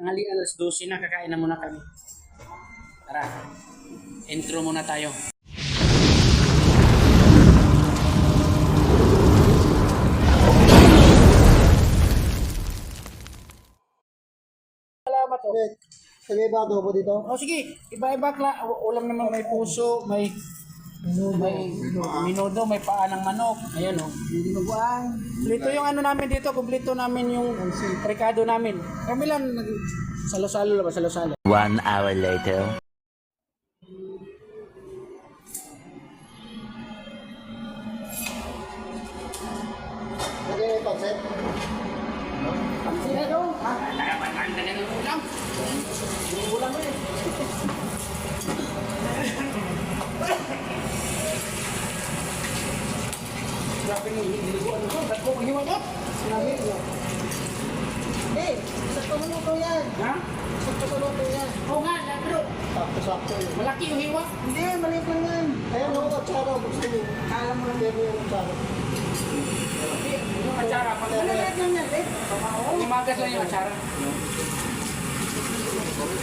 Tanghalian alas 12 na, kakain na muna kami. Tara, intro muna tayo. Salamat oh. Wait, sagay ba adobo dito? Oh, sige, iba-iba. Ulam naman may puso, may may minudo, may paa ng manok. Ayan oh. Hindi mabuang. Kompleto yung ano namin dito, kompleto namin yung rekado namin. Kami lang nag salo-salo lang ba, salo-salo. One hour later. Sagay yung pansit? Sino daw? Ha? Ang dali ng ulam. Yung ulam eh. Grabe ng niliguan ko. Ba't ko hiwa ko? Sinabi ko. Eh, sa tumuto yan. Ha? Sa tumuto yan. Oo nga, pero Sakto-sakto malaki yung hiwa. Hindi, maliit lang yan. Ayan o, atsara. Gusto niyo. Alam mo lang. Pero yung atsara. Yung atsara. Pag Maliit lang yan, eh. Umagas lang yung atsara.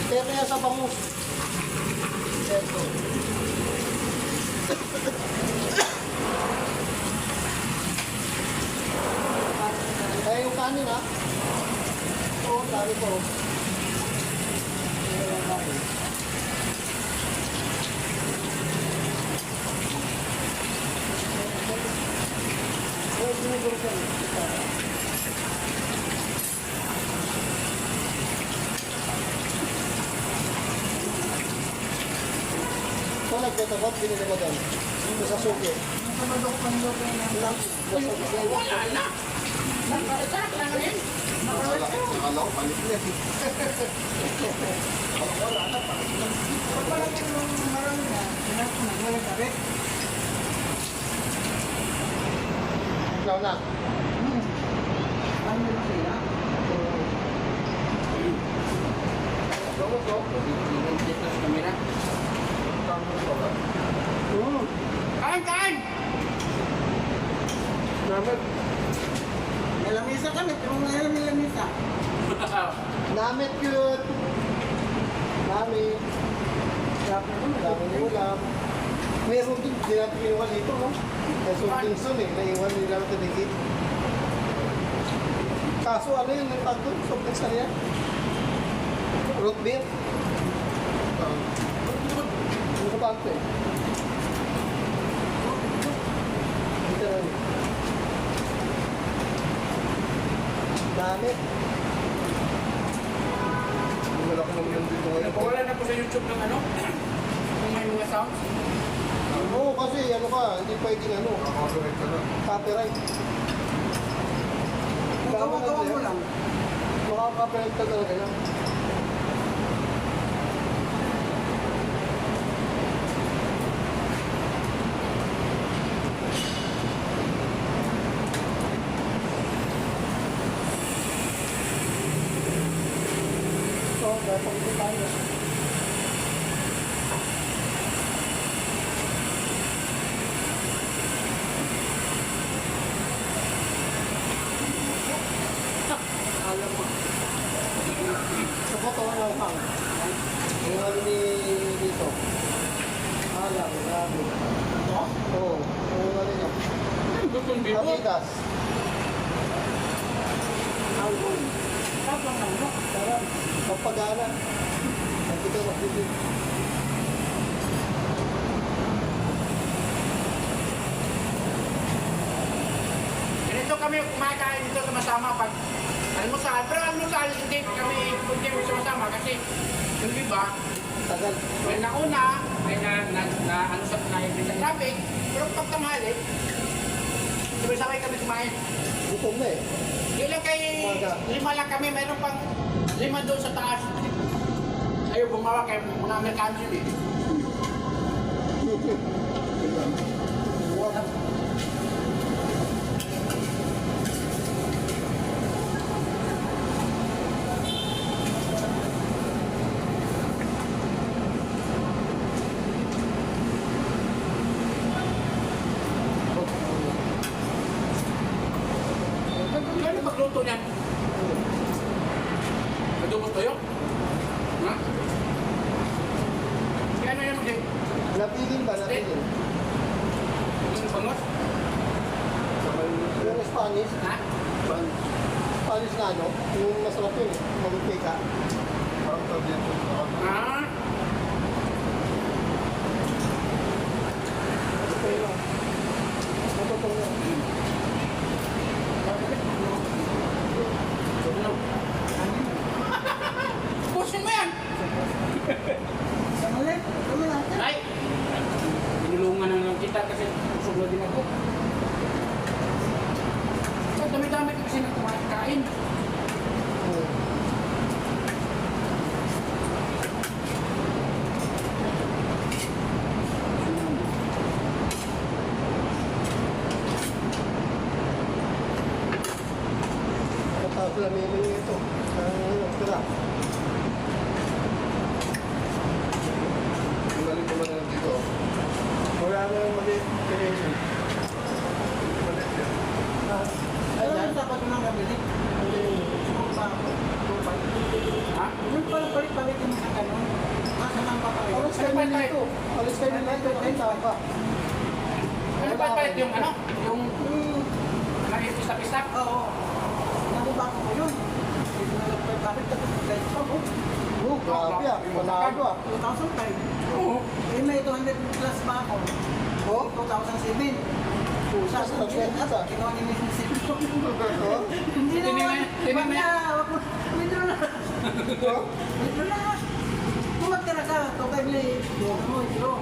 Pero yan sa bangus. Ito. Ha? Oo, dami po. Ayan yung kanin. Ayan, siniguro siya. So, nagtatabot, binili mo doon. Yung sa suki. Lang. Wala na. Sarap lang rin. Ikaw na. Kamera. Kain, kain! Namit. Lamisa kami, pero ngayon may lamisa. Namit yun. Nami. Dami ng ulam. Meron din, hindi natin iniwan dito, no? Kaya sunting sun eh, naiwan nila natin dikit. Kaso ano yung nagtato? Sunting sa niya? Root beer? Ano ka ba ito eh? Ito na rin. Ko naman yung dito ngayon. Wala na po sa YouTube ng ano? Kung may mga sounds. Oo, kasi ano ka, hindi pwedeng ano. Copyright. Gawa-gawa mo lang. Makaka-copyright ka talaga yan. So, kaya pag tayo. Sa photo ano lang. Yung ano ni dito. Alam, grabe. Oo, yung ano niya. Bibo. Amigas. Tapos ang ano? Sarap. Pagpagana. Ang kita magbibig. Ganito kami kumakain dito sama-sama pag almusal. Pero almusal, hindi kami hindi kami sama-sama kasi yung iba, Tagal. may nauna, may na, na, na ano sa na sa traffic, pero pag tanghali, sabay-sabay kami kumain. Gutom na eh. Yun lang kay lima lang kami, mayroon pang lima doon sa taas. Ayaw bumawa kay mga Amerikano yun eh. Ay, yun. Yung bangos? Yung Spanish. Ha? Spanish. Na ano? Yung masarap yun eh. Mamuteka. Parang tabi Ah! Ito. Ay, tapa. Ano ba palit yung ano? Yung Hmm. nakipista-pista? Oo. Nabubako ko yun. Ito na lang palit-palit. Tapos guys pa ko. Oh, grabe ah. Panalo ah. 2005. Oo. Eh, may 200 plus ba ako? Oh? 2007. Pusa, Sa yan isa. Kinuha ni Mrs. Sipso. Oh? Hindi na. Mo tinig mo yan. Wag mo. Withdraw na. Withdraw na. Kung magtira ka, ito kay Blay. Ano mo, withdraw.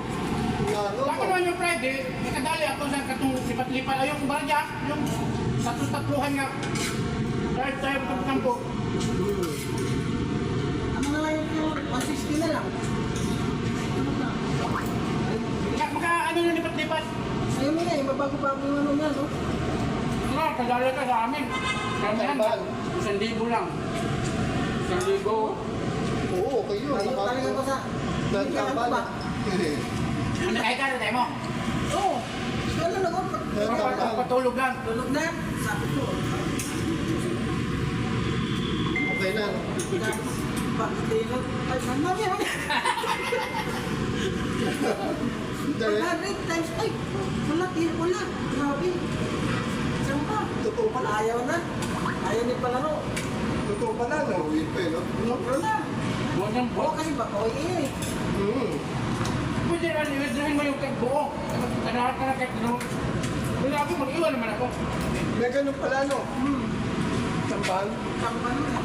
Ano? Friday, nakadali ako sa katong lipat-lipat. Ay, yung barya, yung tatlo-tatluhan nga. Dahil tayo pagkampo. Ano na lang yung 160 na lang. Ano? Kaya maka ano na lipat-lipat. Ayun mo na eh, mabago-bago yung ano niya, no? Ano, kadali ka sa amin. Kaya yan, isang libo lang. Isang libo. Oo, okay yun. Tayo talaga ko sa... Ano kaya ka, tayo mo? Oo. Ano na ko? Tama. Patulog lang. Tulog na. Sabi ko. Okay na. Bakit din? Ay, mami, mami. Dahil, 100 times, ay, wala, eh, wala. Grabe. Saan ka? totoo pala. Ayaw na. Ayaw ni palaro. Totoo pala, no? Pa eh, no? Wala na. Huwag niyang buo. kasi ba, okay eh. Hmm. Pwede na, i-withdrawin mo yung buo. Kanaharap ka na kahit ano. Wala ako, mag-iwan naman ako. May ganun pala, no? Hmm. Sampan. Saan na?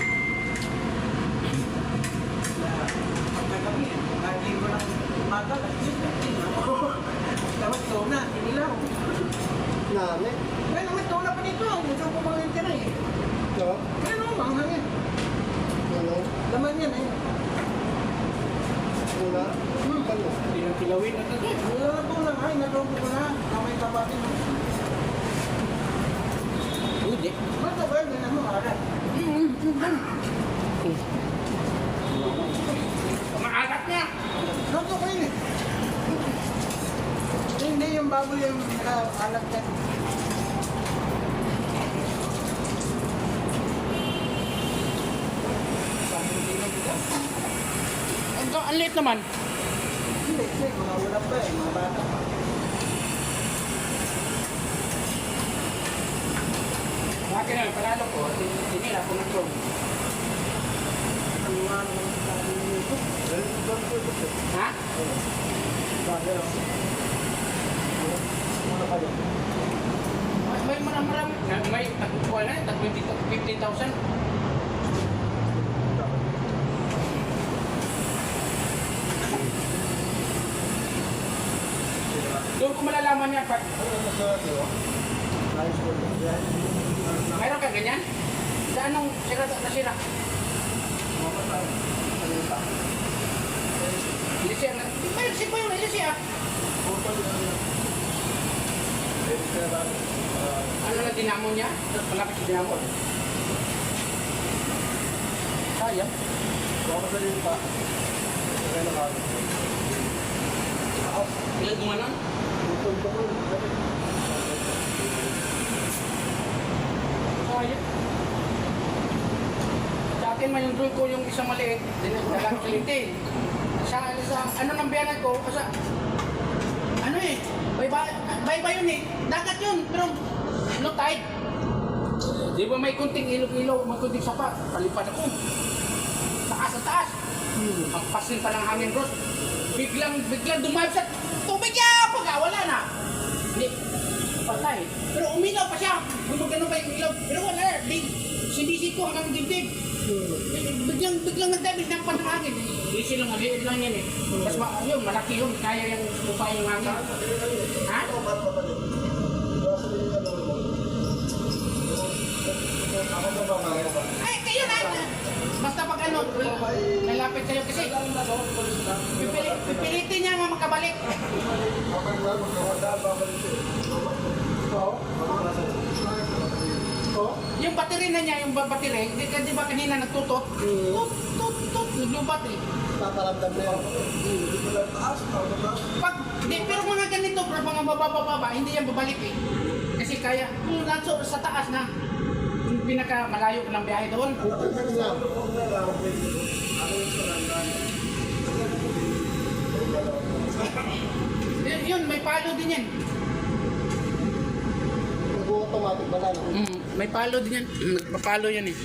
Pagkagabi, kahit linggo ng umaga, dapat ito na, inilaw. Nami. Ngayon naman ito na pa dito, gusto ko pang tira eh. No? Ngayon naman, ang hangin. Ano? Laman yan eh. Wala. Hmm. Ano? Hindi nang kilawin at. Wala ko lang, ay, nadobo ko na. Kamay mo. Hindi. Ba't ba yun? Ano, arat? Maalat niya. Nato ko yun eh. Hindi yung baboy yung alat ka. Ang, ang liit naman pa eh, ko, tinila ko ng drone. Ang sa dito. Ha? Bagay lang. Muna kayo. Mas may marami, may tagpuan na, 15,000. Doon ko malalaman yan. Pag, mayroon ka ganyan? Sa anong sira nasira? Hindi siya na... Mayroon si Boy, hindi siya. Ano na dinamo niya? Malapit sa dinamo. Sayang. Baka sa pa. Okay na ko ko. Sayang. Sa akin man yung ko yung isang maliit, dinalang sa lintin. Sa, sa ano ng biyanan ko, kasi ano eh, bay yun eh, dagat yun, pero no tide. Di ba may kunting ilog-ilog, may kunting sapa, palipad ako. Taas sa taas. Hmm. Ang pasin pa ng hangin, bro. Biglang, biglang dumayab sa tubig niya! Pagka wala na. Hindi, patay. Pero uminaw pa siya. Gumagano pa yung ilaw. Pero wala, di, sinisip ko hanggang dibdib. Biglang, biglang pa ng hangin. Easy lang, maliit lang yan eh. Mas ma, yun, malaki yun, kaya yung lupa yung hangin. Ha? Ay, kayo na! Basta pag ano, lalapit kayo kasi pipilitin niya nga makabalik. Yung battery na niya, yung ba- battery, di, di ba kanina nagtutot? Tut, tut, tut, naglubat eh. Paparamdam na yan. Pag, di, pero mga ganito, bro, mga bababa-baba, hindi yan babalik eh. Kasi kaya, kung nasa sa taas na, yung pinaka malayo ng biyahe doon, yun, yun, may palo din yan. Nag-automatic ba na? Mm, may palo din yan. Nagpapalo yan eh.